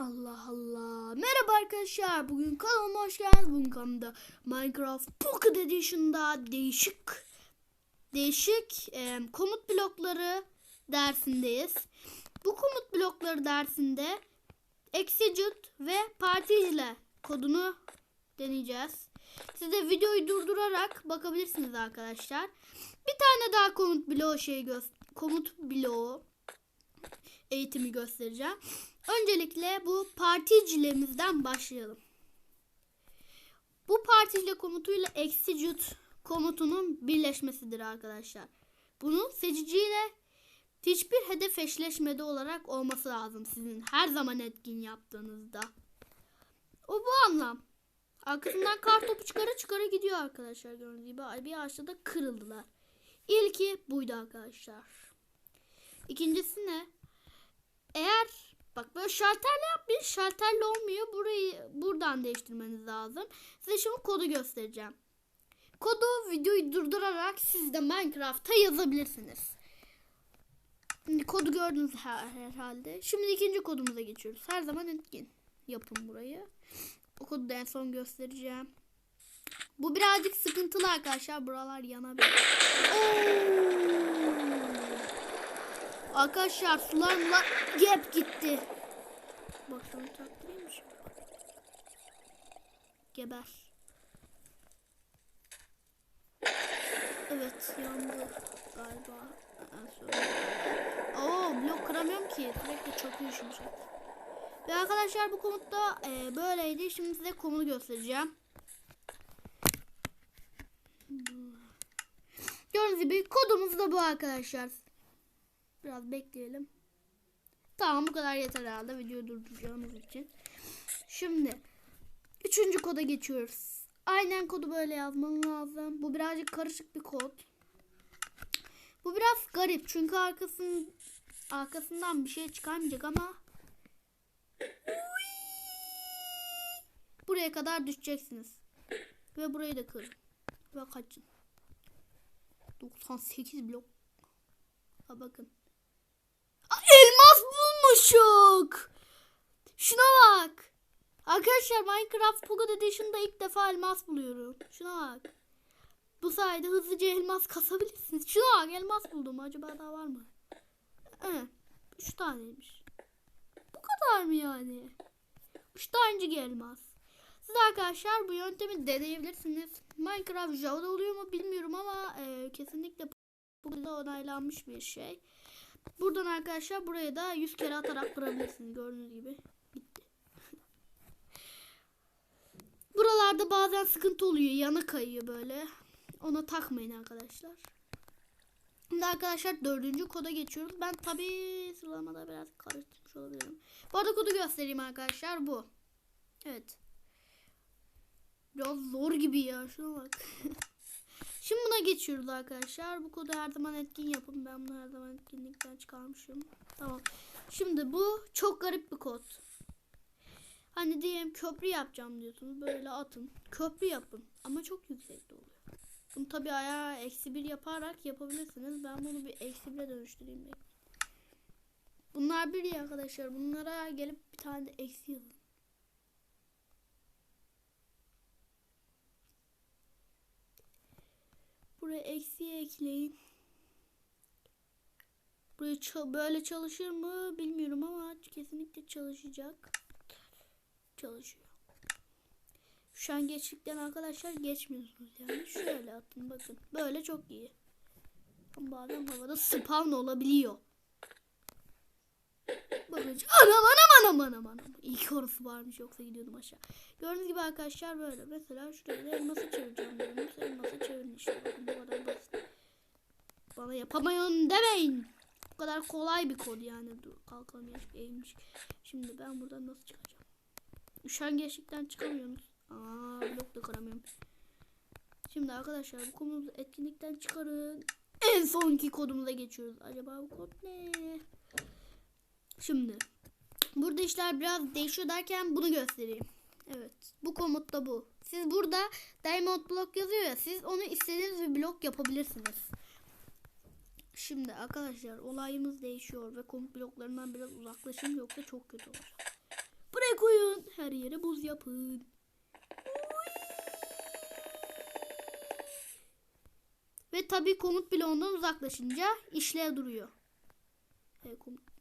Allah Allah. Merhaba arkadaşlar. Bugün kanalıma hoş geldiniz. Bugün kanalımda Minecraft Pocket Edition'da değişik değişik e, komut blokları dersindeyiz. Bu komut blokları dersinde execute ve particle kodunu deneyeceğiz. Siz de videoyu durdurarak bakabilirsiniz arkadaşlar. Bir tane daha komut bloğu şey gö- komut bloğu eğitimi göstereceğim. Öncelikle bu particilemizden başlayalım. Bu particle komutuyla execute komutunun birleşmesidir arkadaşlar. Bunun seçiciyle hiçbir hedef eşleşmede olarak olması lazım sizin her zaman etkin yaptığınızda. O bu anlam. Arkasından kar topu çıkara çıkara gidiyor arkadaşlar gördüğünüz gibi. Bir ağaçta da kırıldılar. İlki buydu arkadaşlar. İkincisi ne? Eğer bak böyle şalterle yapmayın. Şalterle olmuyor. Burayı buradan değiştirmeniz lazım. Size şimdi kodu göstereceğim. Kodu videoyu durdurarak siz de Minecraft'a yazabilirsiniz. Şimdi kodu gördünüz her- herhalde. Şimdi ikinci kodumuza geçiyoruz. Her zaman etkin yapın burayı. O kodu da en son göstereceğim. Bu birazcık sıkıntılı arkadaşlar. Buralar yanabilir. Oo! Arkadaşlar sular mular gep gitti. Bak sana taktırayım şimdi? Geber. Evet yandı galiba. Oo blok kıramıyorum ki. Sürekli çok yumuşak. Ve arkadaşlar bu komutta e, böyleydi. Şimdi size komutu göstereceğim. Gördüğünüz gibi kodumuz da bu arkadaşlar. Biraz bekleyelim. Tamam bu kadar yeter herhalde videoyu durduracağımız için. Şimdi üçüncü koda geçiyoruz. Aynen kodu böyle yazman lazım. Bu birazcık karışık bir kod. Bu biraz garip çünkü arkasın arkasından bir şey çıkarmayacak ama buraya kadar düşeceksiniz. Ve burayı da kırın. Ve kaçın. 98 blok. Ha bakın. Bulmuşuk. Şuna bak. Arkadaşlar Minecraft Pocket Edition'da ilk defa elmas buluyorum. Şuna bak. Bu sayede hızlıca elmas kasabilirsiniz. Şuna bak elmas buldum. Acaba daha var mı? Evet. Üç taneymiş. Bu kadar mı yani? Üç tanecik elmas. Siz arkadaşlar bu yöntemi deneyebilirsiniz. Minecraft Java'da oluyor mu bilmiyorum ama e, kesinlikle burada onaylanmış bir şey. Buradan arkadaşlar buraya da 100 kere atarak kırabilirsiniz gördüğünüz gibi. Bitti. Buralarda bazen sıkıntı oluyor. Yana kayıyor böyle. Ona takmayın arkadaşlar. Şimdi arkadaşlar dördüncü koda geçiyoruz. Ben tabi sıralamada biraz karıştırmış olabilirim. Bu arada kodu göstereyim arkadaşlar bu. Evet. Biraz zor gibi ya şuna bak. Şimdi buna geçiyoruz arkadaşlar. Bu kodu her zaman etkin yapın. Ben bunu her zaman etkinlikten çıkarmışım. Tamam. Şimdi bu çok garip bir kod. Hani diyelim köprü yapacağım diyorsunuz. Böyle atın. Köprü yapın. Ama çok yüksekte oluyor. Bunu tabi ayağa eksi bir yaparak yapabilirsiniz. Ben bunu bir eksi bire dönüştüreyim. Bunlar bir arkadaşlar. Bunlara gelip bir tane de eksi yazın. Buraya eksiye ekleyin. Buraya böyle çalışır mı bilmiyorum ama kesinlikle çalışacak. Çalışıyor. Şu an geçtikten arkadaşlar geçmiyorsunuz yani. Şöyle atın bakın. Böyle çok iyi. Bazen havada spawn olabiliyor. Bakın. Anam anam anam anam anam. İyi ki orası varmış yoksa gidiyordum aşağı. Gördüğünüz gibi arkadaşlar böyle. Mesela şuraya da elması çevireceğim. diyorum. Elması çevirin işte. Bakın bu kadar basit. Bana yapamıyorsun demeyin. Bu kadar kolay bir kod yani. Dur kalkamıyor. Eğilmiş. Şimdi ben buradan nasıl çıkacağım? Üşengeçlikten çıkamıyorsunuz. Aa blok da kıramıyorum. Şimdi arkadaşlar bu kodumuzu etkinlikten çıkarın. En sonki kodumuza geçiyoruz. Acaba bu kod ne? Şimdi burada işler biraz değişiyor derken bunu göstereyim. Evet. Bu komut da bu. Siz burada diamond blok yazıyor ya siz onu istediğiniz bir blok yapabilirsiniz. Şimdi arkadaşlar olayımız değişiyor ve komut bloklarından biraz uzaklaşın yoksa çok kötü olacak. Buraya koyun. Her yere buz yapın. Ve tabii komut bloğundan uzaklaşınca işlev duruyor. Evet, komut.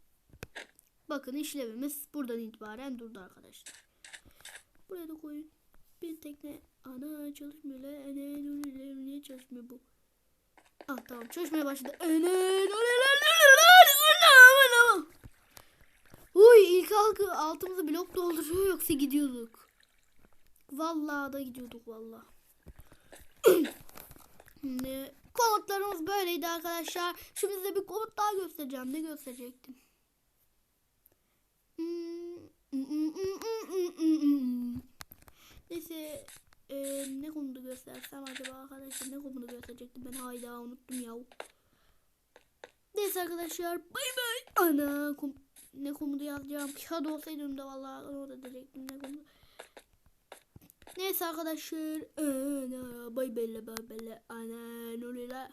Bakın işlevimiz buradan itibaren durdu arkadaşlar. Buraya da koyun. Bir tekne ana çalışmıyor lan. Ana niye çalışmıyor bu? Ah tamam çalışmaya başladı. Ana ana ana Uy ilk halkı altımızı blok dolduruyor yoksa gidiyorduk. Vallahi da gidiyorduk vallahi. Şimdi komutlarımız böyleydi arkadaşlar. Şimdi size bir komut daha göstereceğim. Ne gösterecektim? Neyse e, ne konuda göstersem acaba arkadaşlar ne konuda gösterecektim ben hayda unuttum ya. Neyse arkadaşlar bay bay. Ana kom ne konuda yazacağım. Kağıt olsaydı önümde vallahi orada diyecektim ne konuda. Neyse arkadaşlar. Ana bay bay bay bay. Ana ne oluyor la?